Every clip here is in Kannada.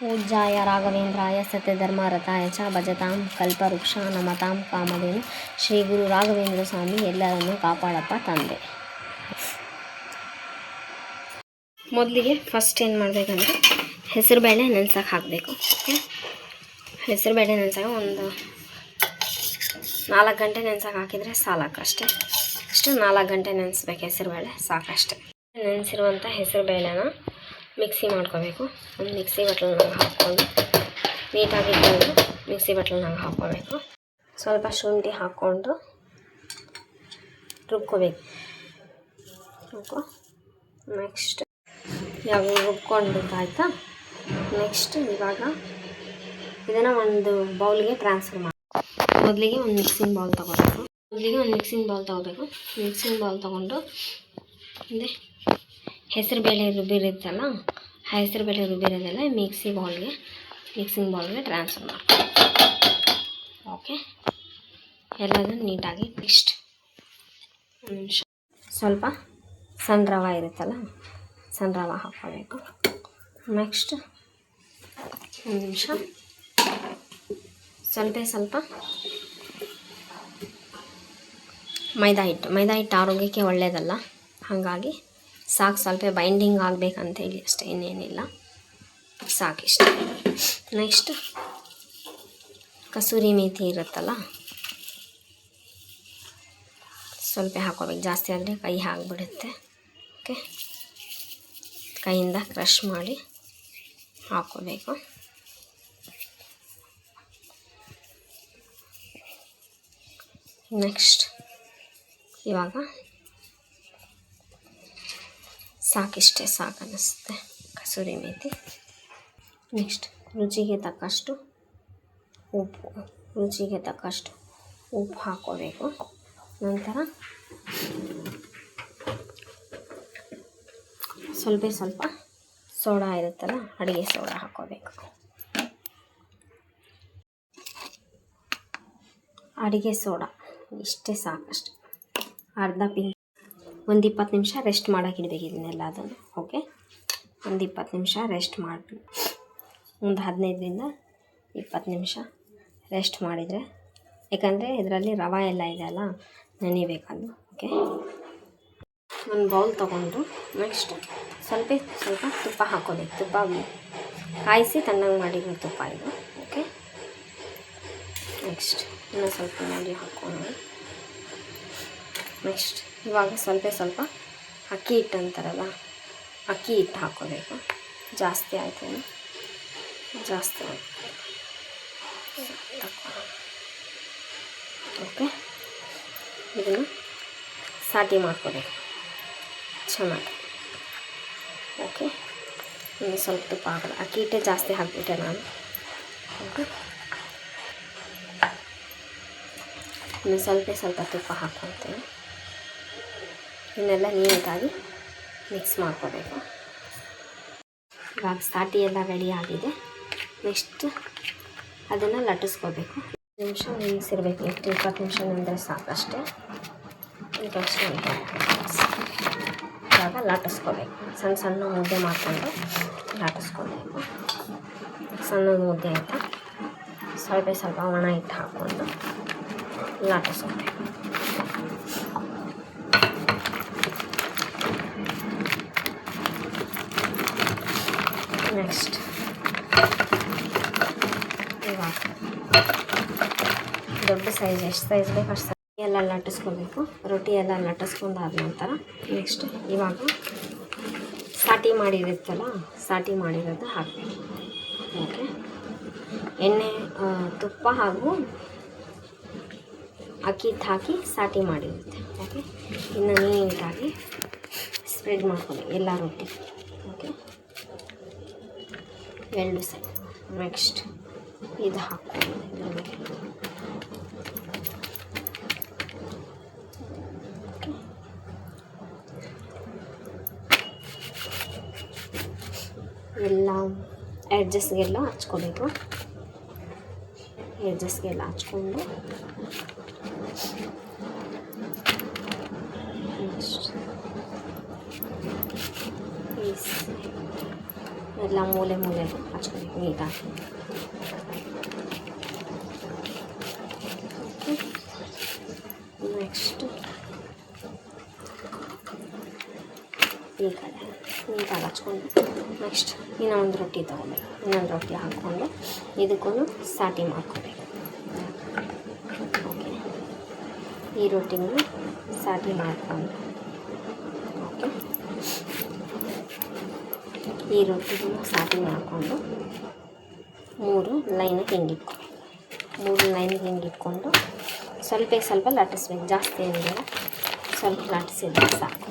ಪೂಜ್ಯಾಯ ರಾಘವೇಂದ್ರಾಯ ಸತ್ಯಧರ್ಮರಥಾಯ ಚ ಭಜತಾಂ ಕಲ್ಪವೃಕ್ಷ ನಮತಾಂ ಕಾಮಧೇನು. ಶ್ರೀ ಗುರು ರಾಘವೇಂದ್ರ ಸ್ವಾಮಿ ಎಲ್ಲರನ್ನು ಕಾಪಾಡಪ್ಪ ತಂದೆ. ಮೊದಲಿಗೆ ಫಸ್ಟ್ ಏನು ಮಾಡಬೇಕಂದ್ರೆ ಹೆಸರುಬೇಳೆ ನೆನ್ಸಕ್ಕೆ ಹಾಕಬೇಕು. ಓಕೆ ಹೆಸರುಬೇಳೆ ನೆನ್ಸಕ್ಕೆ ಒಂದು ನಾಲ್ಕು ಗಂಟೆ ನೆನ್ಸಕ್ಕೆ ಹಾಕಿದರೆ ಸಾಲಕ್ಕಷ್ಟೇ ಅಷ್ಟು. ನಾಲ್ಕು ಗಂಟೆ ನೆನೆಸ್ಬೇಕು ಹೆಸರುಬೇಳೆ ಸಾಕಷ್ಟೇ. ನೆನೆಸಿರುವಂಥ ಹೆಸರುಬೇಳೆನ ಮಿಕ್ಸಿ ಮಾಡ್ಕೋಬೇಕು. ಒಂದು ಮಿಕ್ಸಿ ಬಟ್ಲನ್ನ ಹಾಕ್ಕೊಂಡು ನೀಟಾಗಿ ಇಟ್ಕೊಂಡು ಮಿಕ್ಸಿ ಬಟ್ಲನ್ನ ಹಾಕ್ಕೋಬೇಕು. ಸ್ವಲ್ಪ ಶುಂಠಿ ಹಾಕ್ಕೊಂಡು ರುಬ್ಕೋಬೇಕು. ರುಬ್ಕೊ. ನೆಕ್ಸ್ಟ್ ಯಾವಾಗ ರುಬ್ಕೊಂಡು ಆಯಿತಾ? ನೆಕ್ಸ್ಟ್ ಇವಾಗ ಇದನ್ನು ಒಂದು ಬೌಲ್ಗೆ ಟ್ರಾನ್ಸ್ಫರ್ ಮಾಡಿ. ಮೊದಲಿಗೆ ಒಂದು ಮಿಕ್ಸಿಂಗ್ ಬೌಲ್ ತೊಗೋಬೇಕು. ಮೊದಲಿಗೆ ಒಂದು ಮಿಕ್ಸಿಂಗ್ ಬೌಲ್ ತೊಗೋಬೇಕು. ಮಿಕ್ಸಿಂಗ್ ಬೌಲ್ ತೊಗೊಂಡು, ಅಂದರೆ ಹೆಸರು ಬೇಳೆ ರುಬ್ಬಿರುತ್ತಲ್ಲ, ಆ ಹೆಸರು ಬೇಳೆ ರುಬ್ಬಿರೋದೆಲ್ಲ ಮಿಕ್ಸಿ ಬೌಲ್ಗೆ ಮಿಕ್ಸಿಂಗ್ ಬೌಲ್ಗೆ ಟ್ರಾನ್ಸ್ಫರ್ ಮಾಡಿ ಓಕೆ ಎಲ್ಲದನ್ನು ನೀಟಾಗಿ ನೆಕ್ಸ್ಟ್ ಒಂದು ನಿಮಿಷ. ಸ್ವಲ್ಪ ಸಣ್ಣ ರವ ಇರುತ್ತಲ್ಲ, ಸಣ್ಣ ರವ ಹಾಕ್ಕೋಬೇಕು. ನೆಕ್ಸ್ಟ್ ಒಂದು ನಿಮಿಷ. ಸ್ವಲ್ಪ ಸ್ವಲ್ಪ ಮೈದಾ ಹಿಟ್ಟು. ಮೈದಾ ಹಿಟ್ಟು ಆರೋಗ್ಯಕ್ಕೆ ಒಳ್ಳೆಯದಲ್ಲ ಹಾಗಾಗಿ ಸಾಕು ಸ್ವಲ್ಪ ಬೈಂಡಿಂಗ್ ಆಗಬೇಕಂತೇಳಿ ಅಷ್ಟೇ, ಇನ್ನೇನಿಲ್ಲ. ಸಾಕಿಷ್ಟ ನೆಕ್ಸ್ಟ್ ಕಸೂರಿ ಮೇಥಿ ಇರುತ್ತಲ್ಲ? ಸ್ವಲ್ಪ ಹಾಕೋಬೇಕು ಜಾಸ್ತಿ ಆದರೆ ಕೈ ಹಾಕ್ಬಿಡುತ್ತೆ. ಓಕೆ ಕೈಯಿಂದ ಕ್ರಷ್ ಮಾಡಿ ಹಾಕೋಬೇಕು ನೆಕ್ಸ್ಟ್ ಇವಾಗ ಸಾಕಿಷ್ಟೇ ಸಾಕನ್ನಿಸುತ್ತೆ. ಕಸೂರಿ ಮೇಥಿ ನೆಕ್ಸ್ಟ್ ರುಚಿಗೆ ತಕ್ಕಷ್ಟು ಉಪ್ಪು. ರುಚಿಗೆ ತಕ್ಕಷ್ಟು ಉಪ್ಪು ಹಾಕೋಬೇಕು ನಂತರ ಸ್ವಲ್ಪ ಸ್ವಲ್ಪ ಸೋಡಾ ಇರುತ್ತಲ್ಲ, ಅಡುಗೆ ಸೋಡಾ ಹಾಕೋಬೇಕು ಅಡುಗೆ ಸೋಡಾ ಇಷ್ಟೇ ಸಾಕಷ್ಟು. ಅರ್ಧ ಪಿಂಕ್ ಒಂದು ಇಪ್ಪತ್ತು ನಿಮಿಷ ರೆಸ್ಟ್ ಮಾಡೋಕೆ ಇಡಬೇಕು ಇದನ್ನೆಲ್ಲ ಅದನ್ನು ಓಕೆ ಒಂದು ಇಪ್ಪತ್ತು ನಿಮಿಷ ರೆಸ್ಟ್ ಮಾಡಿ ಒಂದು ಹದಿನೈದರಿಂದ ಇಪ್ಪತ್ತು ನಿಮಿಷ ರೆಸ್ಟ್ ಮಾಡಿದರೆ, ಯಾಕಂದರೆ ಇದರಲ್ಲಿ ರವೆ ಎಲ್ಲ ಇದೆಯಲ್ಲ ನೆನಿಬೇಕದು ಓಕೆ ಒಂದು ಬೌಲ್ ತೊಗೊಂಡು ನೆಕ್ಸ್ಟ್ ಸ್ವಲ್ಪ ಸ್ವಲ್ಪ ತುಪ್ಪ ಹಾಕೋಬೇಕು. ತುಪ್ಪ ಕಾಯಿಸಿ ತಣ್ಣಗೆ ಮಾಡಿರೋ ತುಪ್ಪ ಇದು ಓಕೆ ನೆಕ್ಸ್ಟ್ ಇನ್ನೂ ಸ್ವಲ್ಪ ಮಾಡಿ ಹಾಕೋಣ ನೆಕ್ಸ್ಟ್ ಇವಾಗ ಸ್ವಲ್ಪ ಸ್ವಲ್ಪ ಅಕ್ಕಿ ಹಿಟ್ಟು ಅಂತಾರಲ್ಲ, ಅಕ್ಕಿ ಹಿಟ್ಟು ಹಾಕೋಬೇಕು. ಜಾಸ್ತಿ ಆಯಿತು. ಜಾಸ್ತಿ ಓಕೆ. ಇದನ್ನು ಸಾಟಿ ಮಾಡ್ಕೋಬೇಕು. ಚೆನ್ನಾಗಿ. ಓಕೆ. ಇನ್ನು ಸ್ವಲ್ಪ ತುಪ್ಪ ಹಾಕೋದು ಅಕ್ಕಿ ಹಿಟ್ಟೆ ಜಾಸ್ತಿ ಹಾಕಿಬಿಟ್ಟೆ ನಾನು. ಓಕೆ. ಇನ್ನು ಸ್ವಲ್ಪ ಸ್ವಲ್ಪ ತುಪ್ಪ ಹಾಕ್ಕೊಳ್ತೀನಿ. ಇದನ್ನೆಲ್ಲ ನೀಟಾಗಿ ಮಿಕ್ಸ್ ಮಾಡ್ಕೋಬೇಕು. ಇವಾಗ ಸಾಟಿ ಎಲ್ಲ ರೆಡಿ ಆಗಿದೆ. ನೆಕ್ಸ್ಟ್ ಅದನ್ನು ಲಟ್ಟಿಸ್ಕೋಬೇಕು. ನಿಮಿಷ ನೆನೆಸಿರ್ಬೇಕು ಎಷ್ಟು ಇಪ್ಪತ್ತು ನಿಮಿಷ ನಿಂದರೆ ಸಾಕಷ್ಟೇ. ನೆಕ್ಸ್ಟ್ ಇವಾಗ ಲಟ್ಟಿಸ್ಕೋಬೇಕು. ಸಣ್ಣ ಸಣ್ಣ ಮುದ್ದೆ ಮಾಡಿಕೊಂಡು ಲಟ್ಟಿಸ್ಕೋಬೇಕು. ಸಣ್ಣ ಮುದ್ದೆ ಅಂತ ಸ್ವಲ್ಪ ಸ್ವಲ್ಪ ಒಣ ಹಿಟ್ಟು ಹಾಕ್ಕೊಂಡು ಲಟ್ಟಿಸ್ಕೋಬೇಕು. ನೆಕ್ಸ್ಟ್ ಇವಾಗ ದೊಡ್ಡ ಸೈಜ್ ಎಷ್ಟು ಸೈಜ್ ಬೇಕು ಅಷ್ಟು ಸೈಜ್ ಎಲ್ಲ ಲಟ್ಟಿಸ್ಕೋಬೇಕು. ರೊಟ್ಟಿ ಎಲ್ಲ ಲಟ್ಟಿಸ್ಕೊಂಡಾದ ನಂತರ ನೆಕ್ಸ್ಟ್ ಇವಾಗ ಸಾಟಿ ಮಾಡಿರುತ್ತಲ್ಲ, ಸಾಟಿ ಮಾಡಿರೋದು ಹಾಕಬೇಕು ಓಕೆ ಎಣ್ಣೆ ತುಪ್ಪ ಹಾಗೂ ಅಕ್ಕಿ ಹಾಕಿ ಸಾಟಿ ಮಾಡಿರುತ್ತೆ. ಓಕೆ ಇನ್ನು ನೀಟಾಗಿ ಸ್ಪ್ರೆಡ್ ಮಾಡ್ಕೊಳ್ಳಿ ಎಲ್ಲ ರೊಟ್ಟಿ. ಓಕೆ ಎರಡು ಸೈಡ್ ನೆಕ್ಸ್ಟ್ ಇದು ಹಾಕ್ಕೊಂಡು ಎಲ್ಲ ಎಡ್ಜಸ್ಗೆಲ್ಲ ಹಚ್ಕೋಬೇಕು. ಎಡ್ಜಸ್ಗೆಲ್ಲ ಹಚ್ಕೊಂಡು. ನೆಕ್ಸ್ಟ್ ಪೀಸ್ ಎಲ್ಲ ಮೂಲೆ ಮೂಲೆ ಹಚ್ಕೋಬೇಕು ನೀಟಾಗಿ ನೆಕ್ಸ್ಟ್ ಈ ಕಡೆ ನೀಟಾಗಿ ಹಚ್ಕೊಂಡು ನೆಕ್ಸ್ಟ್ ಒಂದು ರೊಟ್ಟಿ ತೊಗೊಬೇಕು ಇನ್ನೊಂದು ರೊಟ್ಟಿ ಹಾಕ್ಕೊಂಡು ಇದಕ್ಕೂ ಸಾಟಿ ಮಾಡ್ಕೋಬೇಕು. ಓಕೆ ಈ ರೊಟ್ಟಿನೂ ಸಾಟಿ ಮಾಡಿಕೊಂಡು ಈ ರೊಟ್ಟಿನೂ ಸಾಟಿ ಮಾಡಿಕೊಂಡು ಮೂರು ಲೈನಿಗೆ ಹಿಂಗೆ ಇಟ್ಕೋಬೇಕು ಮೂರು ಲೈನಿಗೆ ಹಿಂಗೆ ಇಟ್ಕೊಂಡು ಸ್ವಲ್ಪ ಸ್ವಲ್ಪ ಲಟ್ಟಿಸ್ಬೇಕು ಜಾಸ್ತಿ ಏನಿಲ್ಲ ಸ್ವಲ್ಪ ಲಟ್ಟಿಸಿದ್ರೆ ಸಾಕು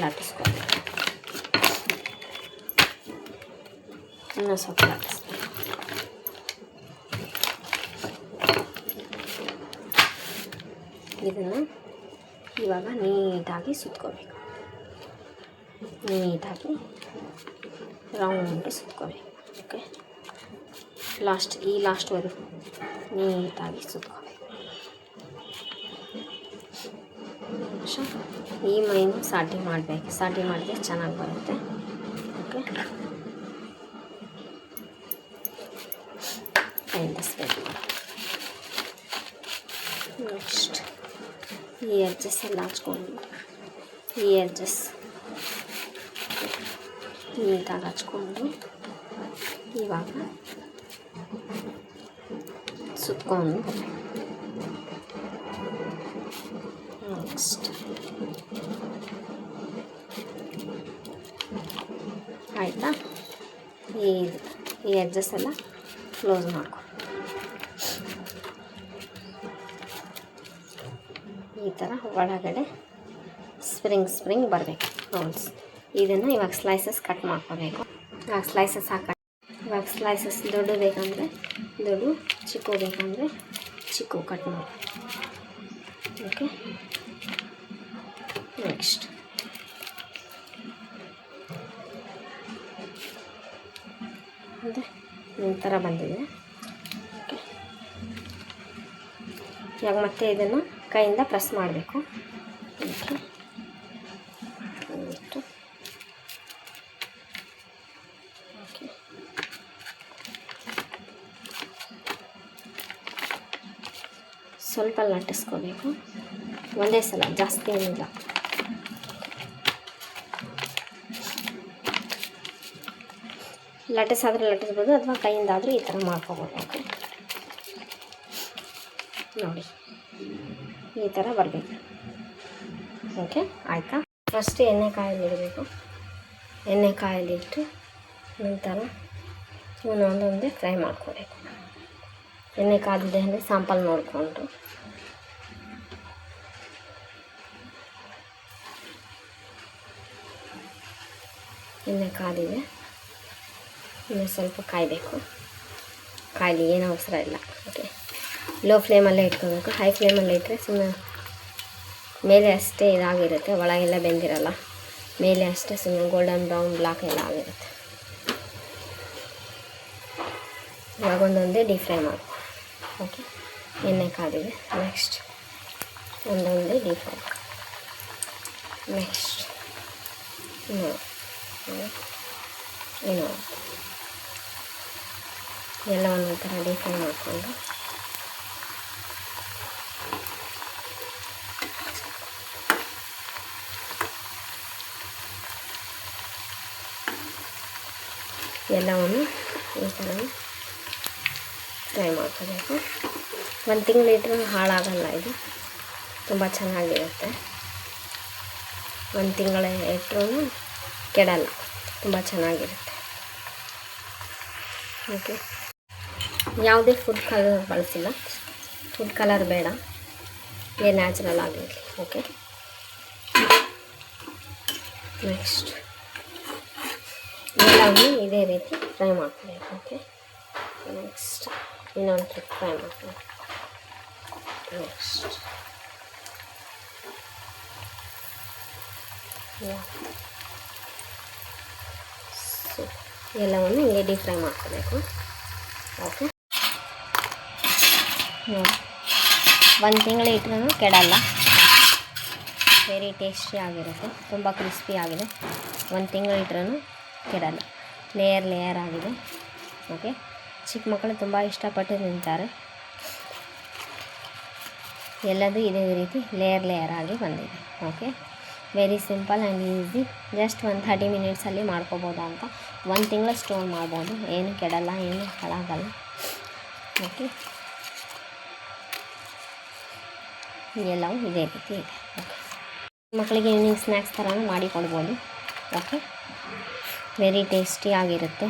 ಲಟ್ಟಿಸ್ಕೊಬೇಕು ಇನ್ನೂ ಸ್ವಲ್ಪ ಲಟ್ಟಿಸ್ಬೇಕು ಇದನ್ನು ಇವಾಗ ನೀಟಾಗಿ ಸುತ್ಕೋಬೇಕು. ನೀಟಾಗಿ ರೌಂಡ್ ಸುತ್ಕೋಬೇಕು ಓಕೆ ಲಾಸ್ಟ್ ಈ ಲಾಸ್ಟ್ವರೆಗೂ ನೀಟಾಗಿ ಸುತ್ಕೋಬೇಕು. ಈ ಮೈನು ಸಾಟಿ ಮಾಡಬೇಕು. ಸಾಟಿ ಮಾಡಿದ್ರೆ ಚೆನ್ನಾಗಿ ಬರುತ್ತೆ ಓಕೆ ಕೈಂದಿಸ್ಬೇಕು ನೆಕ್ಸ್ಟ್ ಈ ಎಡ್ಜಸ್ ಎಲ್ಲ ಹಚ್ಕೊಂಡು ಈ ಎಡ್ಜಸ್ ನೀಟಾಗಿ ಹಚ್ಕೊಂಡು ಇವಾಗ ಸುತ್ಕೊಂಡು ನೆಕ್ಸ್ಟ್ ಆಯಿತಾ ಈ ಈ ಎಡ್ಜಸ್ ಎಲ್ಲ ಕ್ಲೋಸ್ ಮಾಡ್ಕೊ ಈ ಥರ ಒಳಗಡೆ ಸ್ಪ್ರಿಂಗ್ ಸ್ಪ್ರಿಂಗ್ ಬರಬೇಕು. ರೋಲ್ಸ್ ಇದನ್ನು ಇವಾಗ ಸ್ಲೈಸಸ್ ಕಟ್ ಮಾಡ್ಕೋಬೇಕು. ಇವಾಗ ಸ್ಲೈಸಸ್ ಹಾಕಿ. ಇವಾಗ ಸ್ಲೈಸಸ್ ದೊಡ್ಡ ಬೇಕಂದರೆ, ದೊಡ್ಡ ಚಿಕ್ಕು ಬೇಕಂದರೆ ಚಿಕ್ಕು ಕಟ್ ಮಾಡಿ. ಓಕೆ ನೆಕ್ಸ್ಟ್ ಅಂದರೆ ಈ ಥರ ಬಂದಿದೆ. ಓಕೆ ಇವಾಗ ಮತ್ತೆ ಇದನ್ನು ಕೈಯಿಂದ ಪ್ರೆಸ್ ಮಾಡಬೇಕು. ಸ್ವಲ್ಪ ಲಟ್ಟಿಸ್ಕೋಬೇಕು. ಒಂದೇ ಸಲ, ಜಾಸ್ತಿ ಏನಿಲ್ಲ. ಲಟ್ಟಿಸಾದರೆ ಲಟ್ಟಿಸ್ಬೋದು, ಅಥವಾ ಕೈಯಿಂದಾದರೂ ಈ ಥರ ಮಾಡ್ಕೋಬೋದು. ನೋಡಿ. ಈ ಥರ ಬರಬೇಕು. ಓಕೆ, ಆಯಿತಾ? ಫಸ್ಟ್ ಎಣ್ಣೆ ಕಾಯಲ್ಲಿ ಇಡಬೇಕು. ಎಣ್ಣೆ ಕಾಯಲ್ಲಿ ಇಟ್ಟು ನಂತರ ಇವನ್ನ ಒಂದೊಂದೇ ಫ್ರೈ ಮಾಡ್ಕೋಬೇಕು. ಎಣ್ಣೆ ಕಾದಿದೆ ಅಂದರೆ ಸಾಂಪಲ್ ನೋಡಿಕೊಂಡು. ಎಣ್ಣೆ ಕಾದಿದೆ. ಇನ್ನು ಸ್ವಲ್ಪ ಕಾಯಬೇಕು. ಕಾಯಲಿ ಏನು ಅವಸರ ಇಲ್ಲ. ಓಕೆ. ಲೋ ಫ್ಲೇಮಲ್ಲೇ ಇಟ್ಕೋಬೇಕು. ಹೈ ಫ್ಲೇಮಲ್ಲೇ ಇಟ್ಟರೆ ಸುಮ್ಮನೆ ಮೇಲೆ ಅಷ್ಟೇ ಇದಾಗಿರುತ್ತೆ. ಒಳಗೆಲ್ಲ ಬೆಂದಿರಲ್ಲ. ಮೇಲೆ ಅಷ್ಟೇ ಸುಮ್ಮನೆ ಗೋಲ್ಡನ್ ಬ್ರೌನ್ ಬ್ಲಾಕ್ ಎಲ್ಲ ಆಗಿರುತ್ತೆ. ಇವಾಗ ಒಂದೊಂದೇ ಡೀಪ್ ಫ್ರೈ ಮಾಡಿ ಓಕೆ ಎಣ್ಣೆ ಕಾದಿದೆ. ನೆಕ್ಸ್ಟ್ ಒಂದೊಂದೇ ಡೀಪ್ ಫ್ರೈ ನೆಕ್ಸ್ಟ್ ಇನ್ನು ಏನು ಎಲ್ಲ ಒಂದೊಂದು ಥರ ಡೀಪ್ ಫ್ರೈ ಮಾಡಿಕೊಂಡು ಎಲ್ಲವನ್ನು ಈ ಥರ ಫ್ರೈ ಮಾಡ್ಕೋಬೇಕು. ಒಂದು ತಿಂಗಳು ಇಟ್ಟರೆ ಹಾಳಾಗಲ್ಲ ಇದು. ತುಂಬ ಚೆನ್ನಾಗಿರುತ್ತೆ. ಒಂದು ತಿಂಗಳ ಇಟ್ಟರೂ ಕೆಡಲ್ಲ. ತುಂಬ ಚೆನ್ನಾಗಿರುತ್ತೆ. ಓಕೆ. ಯಾವುದೇ ಫುಡ್ ಕಲರ್ ಬಳಸಿಲ್ಲ. ಫುಡ್ ಕಲರ್ ಬೇಡ. ಏ ನ್ಯಾಚುರಲ್ ಆಗಿರಲಿ. ಓಕೆ ನೆಕ್ಸ್ಟ್ ಎಲ್ಲವನ್ನೂ ಇದೇ ರೀತಿ ಫ್ರೈ ಮಾಡ್ಕೋಬೇಕು, ಓಕೆ? ನೆಕ್ಸ್ಟ್ ಇನ್ನೊಂದು ಟ್ರಿಪ್ ಫ್ರೈ ಮಾಡ್ಕೊಬೇಕು. ನೆಕ್ಸ್ಟ್ ಸೊ ಎಲ್ಲವನ್ನು ಹಿಂಗೆ ಡೀಪ್ ಫ್ರೈ ಮಾಡ್ಕೋಬೇಕು, ಓಕೆ? ಒಂದು ತಿಂಗಳು ಇಟ್ರೂ ಕೆಡಲ್ಲ. ವೆರಿ ಟೇಸ್ಟಿ ಆಗಿರುತ್ತೆ, ತುಂಬ ಕ್ರಿಸ್ಪಿ ಆಗಿದೆ. ಒಂದು ತಿಂಗಳು ಇಟ್ರೂ ಕೆಡಲ್ಲ ಲೇಯರ್ ಲೇಯರ್ ಆಗಿದೆ. ಓಕೆ ಚಿಕ್ಕ ಮಕ್ಕಳು ತುಂಬ ಇಷ್ಟಪಟ್ಟು ತಿಂತಾರೆ. ಎಲ್ಲದೂ ಇದೇ ರೀತಿ ಲೇಯರ್ ಲೇಯರ್ ಆಗಿ ಬಂದಿದೆ. Okay very simple and easy just ಒಂದು ಥರ್ಟಿ ಮಿನಿಟ್ಸಲ್ಲಿ ಮಾಡ್ಕೋಬೋದಾ ಅಂತ. ಒಂದು ತಿಂಗಳು ಸ್ಟೋರ್ ಮಾಡ್ಬೋದು. ಏನು ಕೆಡಲ್ಲ, ಏನು ಹಾಳಾಗಲ್ಲ. ಓಕೆ ಎಲ್ಲವೂ ಇದೇ ರೀತಿ ಇದೆ. ಓಕೆ ಮಕ್ಕಳಿಗೆ ಈವ್ನಿಂಗ್ ಸ್ನ್ಯಾಕ್ಸ್ ಥರನೂ ಮಾಡಿ ಕೊಡ್ಬೋದು. ಓಕೆ ವೆರಿ ಟೇಸ್ಟಿಯಾಗಿರುತ್ತೆ